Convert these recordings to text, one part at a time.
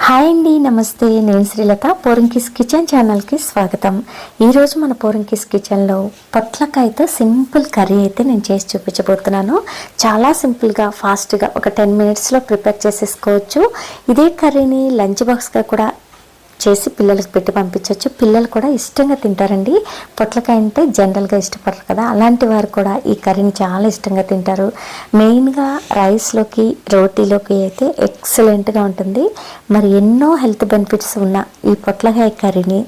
Hi అండి నమస్తే. నేను శ్రీలత. పోరింకిస్ కిచెన్ ఛానల్కి స్వాగతం. ఈరోజు మన పోరింకిస్ కిచెన్లో పొట్లకాయతో సింపుల్ కర్రీ అయితే నేను చేసి చూపించబోతున్నాను. చాలా సింపుల్గా ఫాస్ట్గా ఒక టెన్ మినిట్స్లో ప్రిపేర్ చేసేసుకోవచ్చు. ఇదే కర్రీని లంచ్ బాక్స్గా కూడా చేసి పిల్లలకు పెట్టి పంపించవచ్చు పిల్లలు కూడా ఇష్టంగా తింటారండి. పొట్లకాయ అంటే జనరల్గా ఇష్టపడరు కదా. అలాంటి వారు కూడా ఈ కర్రీని చాలా ఇష్టంగా తింటారు. మెయిన్గా రైస్లోకి రోటీలోకి అయితే ఎక్సలెంట్గా ఉంటుంది. మరి ఎన్నో హెల్త్ బెనిఫిట్స్ ఉన్న ఈ పొట్లకాయ కర్రీని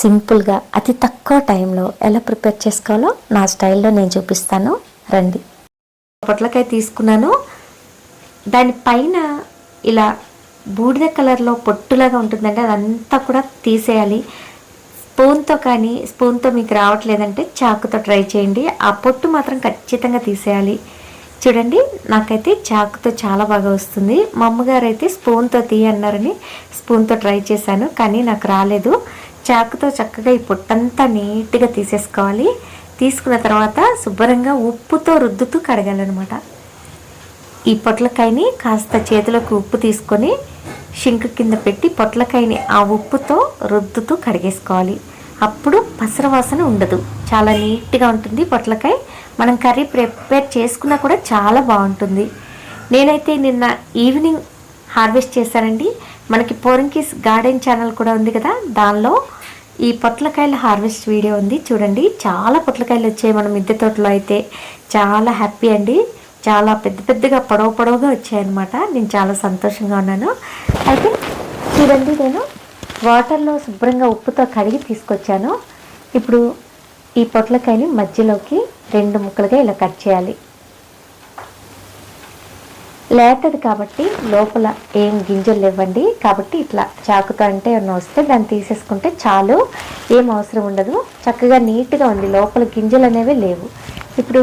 సింపుల్గా అతి తక్కువ టైంలో ఎలా ప్రిపేర్ చేసుకోవాలో నా స్టైల్లో నేను చూపిస్తాను. రండి. పొట్లకాయ తీసుకున్నాను. దానిపైన ఇలా బూడిద కలర్లో పొట్టులాగా ఉంటుందంటే అదంతా కూడా తీసేయాలి. స్పూన్తో కానీ స్పూన్తో మీకు రావట్లేదంటే చాకుతో ట్రై చేయండి. ఆ పొట్టు మాత్రం ఖచ్చితంగా తీసేయాలి. చూడండి నాకైతే చాకుతో చాలా బాగా వస్తుంది. మా అమ్మగారు అయితే స్పూన్తో తీయన్నారని స్పూన్తో ట్రై చేశాను కానీ నాకు రాలేదు. చాకుతో చక్కగా ఈ పొట్టంతా నీట్గా తీసేసుకోవాలి. తీసుకున్న తర్వాత శుభ్రంగా ఉప్పుతో రుద్దుతూ కడగాలన్నమాట. ఈ పొట్లకాయని కాస్త చేతిలోకి ఉప్పు తీసుకొని షింక్ కింద పెట్టి పొట్లకాయని ఆ ఉప్పుతో రుద్దుతూ కడిగేసుకోవాలి. అప్పుడు పసర వాసన ఉండదు. చాలా నీట్గా ఉంటుంది పొట్లకాయ. మనం కర్రీ ప్రిపేర్ చేసుకున్నా కూడా చాలా బాగుంటుంది. నేనైతే నిన్న ఈవినింగ్ హార్వెస్ట్ చేశానండి. మనకి పోరంకిస్ గార్డెన్ ఛానల్ కూడా ఉంది కదా. దానిలో ఈ పొట్లకాయల హార్వెస్ట్ వీడియో ఉంది. చూడండి. చాలా పొట్లకాయలు వచ్చాయి మన మిద్దె తోటలో అయితే. చాలా హ్యాపీ అండి. చాలా పెద్ద పెద్దగా పొడవు పొడవుగా వచ్చాయన్నమాట. నేను చాలా సంతోషంగా ఉన్నాను. అయితే చూడండి నేను వాటర్లో శుభ్రంగా ఉప్పుతో కడిగి తీసుకొచ్చాను. ఇప్పుడు ఈ పొట్లకాయని మధ్యలోకి రెండు ముక్కలుగా ఇలా కట్ చేయాలి. లేతది కాబట్టి లోపల ఏం గింజలు లేవండి. కాబట్టి ఇట్లా చాకుతో అంటే ఏమన్నా వస్తే దాన్ని తీసేసుకుంటే చాలు. ఏం అవసరం ఉండదు. చక్కగా నీట్గా ఉంది. లోపల గింజలు అనేవి లేవు. ఇప్పుడు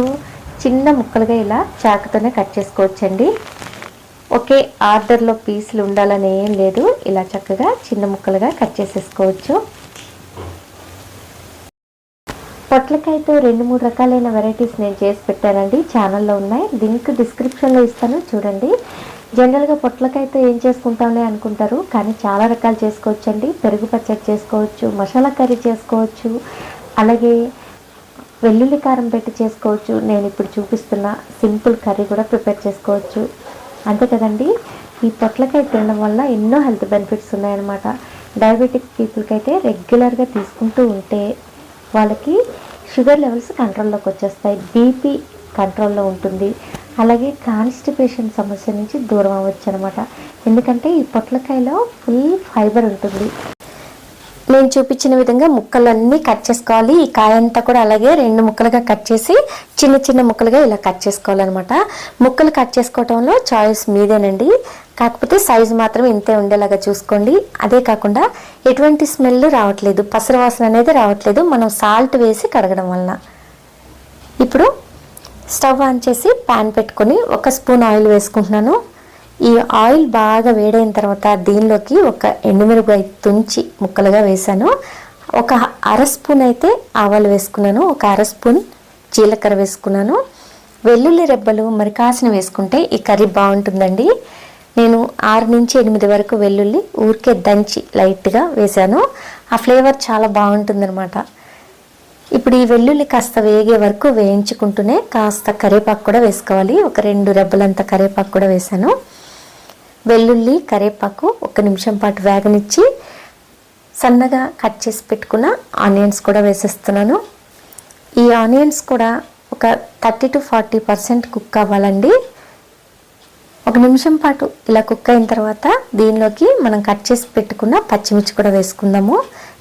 చిన్న ముక్కలుగా ఇలా చాకుతోనే కట్ చేసుకోవచ్చండి. ఒకే ఆర్డర్లో పీసులు ఉండాలని ఏం లేదు. ఇలా చక్కగా చిన్న ముక్కలుగా కట్ చేసేసుకోవచ్చు. పొట్లకాయతో రెండు మూడు రకాలైన వెరైటీస్ నేను చేసి పెట్టానండి. ఛానల్లో ఉన్నాయి. లింక్ డిస్క్రిప్షన్లో ఇస్తాను. చూడండి. జనరల్గా పొట్లకాయతో ఏం చేసుకుంటామని అనుకుంటారు. కానీ చాలా రకాలు చేసుకోవచ్చండి. పెరుగు పచ్చడి చేసుకోవచ్చు మసాలా కర్రీ చేసుకోవచ్చు అలాగే వెల్లుల్లి కారం పెట్టి చేసుకోవచ్చు. నేను ఇప్పుడు చూపిస్తున్న సింపుల్ కర్రీ కూడా ప్రిపేర్ చేసుకోవచ్చు. అంతే కదండి? ఈ పొట్లకాయ తినడం వల్ల ఎన్నో హెల్త్ బెనిఫిట్స్ ఉన్నాయన్నమాట. డయాబెటిక్ పీపుల్కి అయితే రెగ్యులర్గా తీసుకుంటూ ఉంటే వాళ్ళకి షుగర్ లెవెల్స్ కంట్రోల్లోకి వచ్చేస్తాయి. బీపీ కంట్రోల్లో ఉంటుంది. అలాగే కాన్స్టిపేషన్ సమస్య నుంచి దూరం అవ్వచ్చు అనమాట ఎందుకంటే ఈ పొట్లకాయలో ఫుల్ ఫైబర్ ఉంటుంది. నేను చూపించిన విధంగా ముక్కలన్నీ కట్ చేసుకోవాలి. ఈ కాయ అంతా కూడా అలాగే రెండు ముక్కలుగా కట్ చేసి చిన్న చిన్న ముక్కలుగా ఇలా కట్ చేసుకోవాలన్నమాట. ముక్కలు కట్ చేసుకోవటంలో చాయిస్ మీదేనండి. కాకపోతే సైజు మాత్రం ఇంతే ఉండేలాగా చూసుకోండి. అదే కాకుండా ఎటువంటి స్మెల్ రావట్లేదు. పసరు వాసన అనేది రావట్లేదు. మనం సాల్ట్ వేసి కడగడం వలన. ఇప్పుడు స్టవ్ ఆన్ చేసి ప్యాన్ పెట్టుకొని ఒక స్పూన్ ఆయిల్ వేసుకుంటున్నాను. ఈ ఆయిల్ బాగా వేడైన తర్వాత దీనిలోకి ఒక ఎండుమిరపకాయ తుంచి ముక్కలుగా వేసాను ఒక అర స్పూన్ అయితే ఆవాలు వేసుకున్నాను. ఒక అర స్పూన్ జీలకర్ర వేసుకున్నాను. వెల్లుల్లి రెబ్బలు మరి కాసిన వేసుకుంటే ఈ కర్రీ బాగుంటుందండి. నేను ఆరు నుంచి ఎనిమిది వరకు వెల్లుల్లి ఊరికే దంచి లైట్గా వేశాను. ఆ ఫ్లేవర్ చాలా బాగుంటుందన్నమాట. ఇప్పుడు ఈ వెల్లుల్లి కాస్త వేగే వరకు వేయించుకుంటూనే కాస్త కరివేపాకు కూడా వేసుకోవాలి. ఒక రెండు రెబ్బలంత కరివేపాకు కూడా వేశాను. వెల్లుల్లి కరివేపాకు ఒక నిమిషం పాటు వేగనిచ్చి సన్నగా కట్ చేసి పెట్టుకున్న ఆనియన్స్ కూడా వేసేస్తున్నాను. ఈ ఆనియన్స్ కూడా ఒక thirty to forty percent cook అవ్వాలండి. ఒక నిమిషం పాటు ఇలా కుక్ అయిన తర్వాత దీనిలోకి మనం కట్ చేసి పెట్టుకున్న పచ్చిమిర్చి కూడా వేసుకుందాము.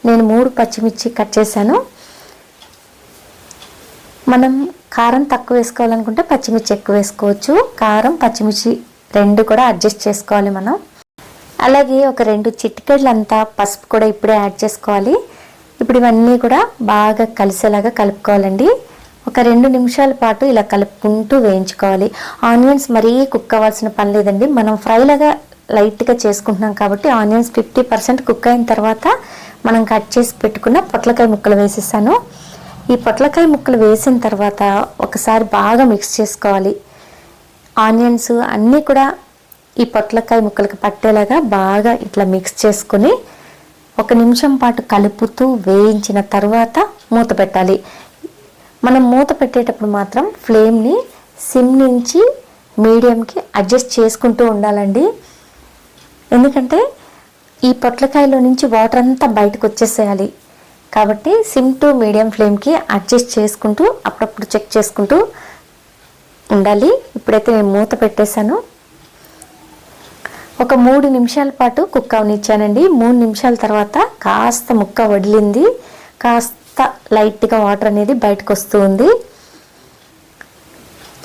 నేను మూడు పచ్చిమిర్చి కట్ చేశాను. మనం కారం తక్కువ వేసుకోవాలనుకుంటే పచ్చిమిర్చి ఎక్కువ వేసుకోవచ్చు. కారం పచ్చిమిర్చి రెండు కూడా అడ్జస్ట్ చేసుకోవాలి మనం. అలాగే ఒక రెండు చిటికెళ్ళంతా పసుపు కూడా ఇప్పుడే యాడ్ చేసుకోవాలి. ఇప్పుడు ఇవన్నీ కూడా బాగా కలిసేలాగా కలుపుకోవాలండి. ఒక రెండు నిమిషాల పాటు ఇలా కలుపుకుంటూ వేయించుకోవాలి. ఆనియన్స్ మరీ కుక్ అవ్వాల్సిన పని లేదండి. మనం ఫ్రైలాగా లైట్గా చేసుకుంటున్నాం కాబట్టి ఆనియన్స్ ఫిఫ్టీ పర్సెంట్ కుక్ అయిన తర్వాత మనం కట్ చేసి పెట్టుకున్న పొట్లకాయ ముక్కలు వేసేసాను. ఈ పొట్లకాయ ముక్కలు వేసిన తర్వాత ఒకసారి బాగా మిక్స్ చేసుకోవాలి. ఆనియన్స్ అన్నీ కూడా ఈ పొట్లకాయ ముక్కలకు పట్టేలాగా బాగా ఇట్లా మిక్స్ చేసుకుని ఒక నిమిషం పాటు కలుపుతూ వేయించిన తర్వాత మూత పెట్టాలి. మనం మూత పెట్టేటప్పుడు మాత్రం ఫ్లేమ్ని సిమ్ నుంచి మీడియంకి అడ్జస్ట్ చేసుకుంటూ ఉండాలండి. ఎందుకంటే ఈ పొట్లకాయలో నుంచి వాటర్ అంతా బయటకు వచ్చేసేయాలి. కాబట్టి సిమ్ టు మీడియం ఫ్లేమ్కి అడ్జస్ట్ చేసుకుంటూ అప్పుడప్పుడు చెక్ చేసుకుంటూ ఉండాలి. ఇప్పుడైతే నేను మూత పెట్టేశాను. ఒక మూడు నిమిషాల పాటు కుక్ అవనిచ్చానండి. మూడు నిమిషాల తర్వాత కాస్త ముక్క వడిలింది. కాస్త లైట్గా వాటర్ అనేది బయటకు వస్తూ ఉంది.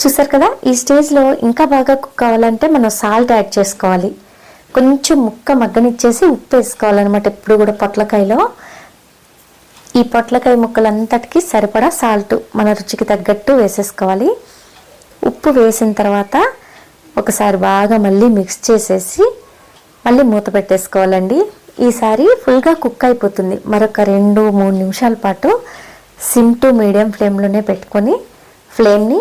చూసారు కదా? ఈ స్టేజ్లో ఇంకా బాగా కుక్ అవ్వాలంటే మనం సాల్ట్ యాడ్ చేసుకోవాలి. కొంచెం ముక్క మగ్గనిచ్చేసి ఉప్పు వేసుకోవాలన్నమాట ఎప్పుడు కూడా పొట్లకాయలో. ఈ పొట్లకాయ ముక్కలంతటికి సరిపడా సాల్ట్ మన రుచికి తగ్గట్టు వేసేసుకోవాలి. ఉప్పు వేసిన తర్వాత ఒకసారి బాగా మళ్ళీ మిక్స్ చేసేసి మళ్ళీ మూత పెట్టేసుకోవాలండి. ఈసారి ఫుల్గా కుక్ అయిపోతుంది. మరొక రెండు మూడు నిమిషాల పాటు సిమ్ టు మీడియం ఫ్లేమ్లోనే పెట్టుకొని ఫ్లేమ్ని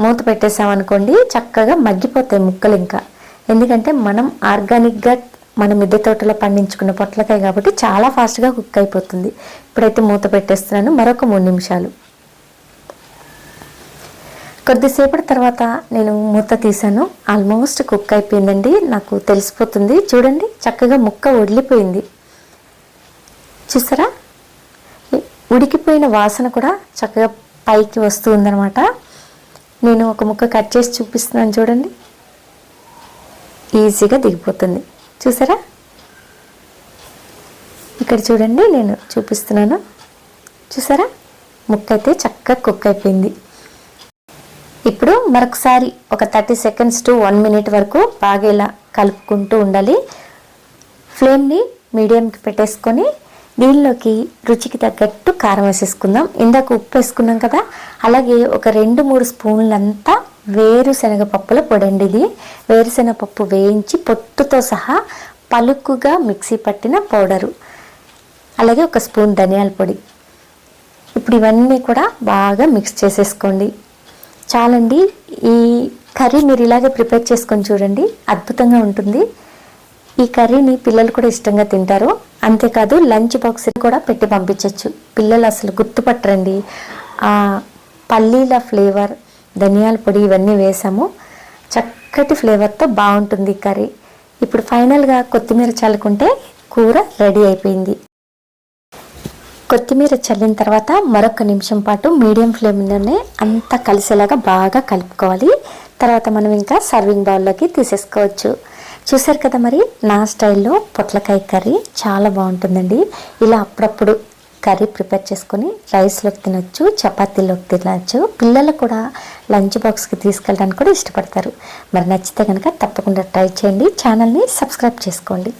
మూత పెట్టేసామనుకోండి చక్కగా మగ్గిపోతాయి ముక్కలు ఇంకా. ఎందుకంటే మనం ఆర్గానిక్గా మన మిద్దె తోటలో పండించుకున్న పొట్లకాయ కాబట్టి చాలా ఫాస్ట్గా కుక్ అయిపోతుంది. ఇప్పుడైతే మూత పెట్టేస్తున్నాను. మరొక మూడు నిమిషాలు. కొద్దిసేపటి తర్వాత నేను మూత తీసాను ఆల్మోస్ట్ కుక్ అయిపోయిందండి. నాకు తెలిసిపోతుంది. చూడండి చక్కగా ముక్క వదిలిపోయింది చూసారా? ఉడికిపోయిన వాసన కూడా చక్కగా పైకి వస్తుందన్నమాట నేను ఒక ముక్క కట్ చేసి చూపిస్తున్నాను చూడండి. ఈజీగా దిగిపోతుంది. చూసారా? ఇక్కడ చూడండి నేను చూపిస్తున్నాను. చూసారా? ముక్క అయితే చక్కగా కుక్ అయిపోయింది. ఇప్పుడు మరొకసారి ఒక thirty seconds to one minute వరకు బాగా ఇలా కలుపుకుంటూ ఉండాలి. ఫ్లేమ్ని మీడియంకి పెట్టేసుకొని దీనిలోకి రుచికి తగ్గట్టు కారం వేసేసుకుందాం. ఇందాక ఉప్పు వేసుకున్నాం కదా అలాగే ఒక రెండు మూడు స్పూన్లంతా వేరుశనగ పప్పుల పొడండి ఇది. వేరుశనగ పప్పు వేయించి పొట్టుతో సహా పలుకుగా మిక్సీ పట్టిన పౌడరు అలాగే ఒక స్పూన్ ధనియాల పొడి. ఇప్పుడు ఇవన్నీ కూడా బాగా మిక్స్ చేసేసుకోండి. చాలండి. ఈ కర్రీ మీరు ఇలాగే ప్రిపేర్ చేసుకొని చూడండి. అద్భుతంగా ఉంటుంది. ఈ కర్రీని పిల్లలు కూడా ఇష్టంగా తింటారు. అంతేకాదు లంచ్ బాక్స్ కూడా పెట్టి పంపించవచ్చు పిల్లలు అసలు గుర్తుపట్టరండి. ఆ పల్లీల ఫ్లేవర్ ధనియాల పొడి ఇవన్నీ వేసాము. చక్కటి ఫ్లేవర్తో బాగుంటుంది కర్రీ. ఇప్పుడు ఫైనల్గా కొత్తిమీర చల్లుకుంటే కూర రెడీ అయిపోయింది. కొత్తిమీర చల్లిన తర్వాత మరొక నిమిషం పాటు మీడియం ఫ్లేమ్లోనే అంతా కలిసేలాగా బాగా కలుపుకోవాలి. తర్వాత మనం ఇంకా సర్వింగ్ బౌల్లోకి తీసేసుకోవచ్చు. చూసారు కదా మరి నా స్టైల్లో పొట్లకాయ కర్రీ చాలా బాగుంటుందండి. ఇలా అప్పుడప్పుడు కర్రీ ప్రిపేర్ చేసుకొని రైస్లోకి తినొచ్చు చపాతీలోకి తినచ్చు. పిల్లలు కూడా లంచ్ బాక్స్కి తీసుకెళ్ళడానికి కూడా ఇష్టపడతారు. మరి నచ్చితే కనుక తప్పకుండా ట్రై చేయండి. ఛానల్ని సబ్స్క్రైబ్ చేసుకోండి.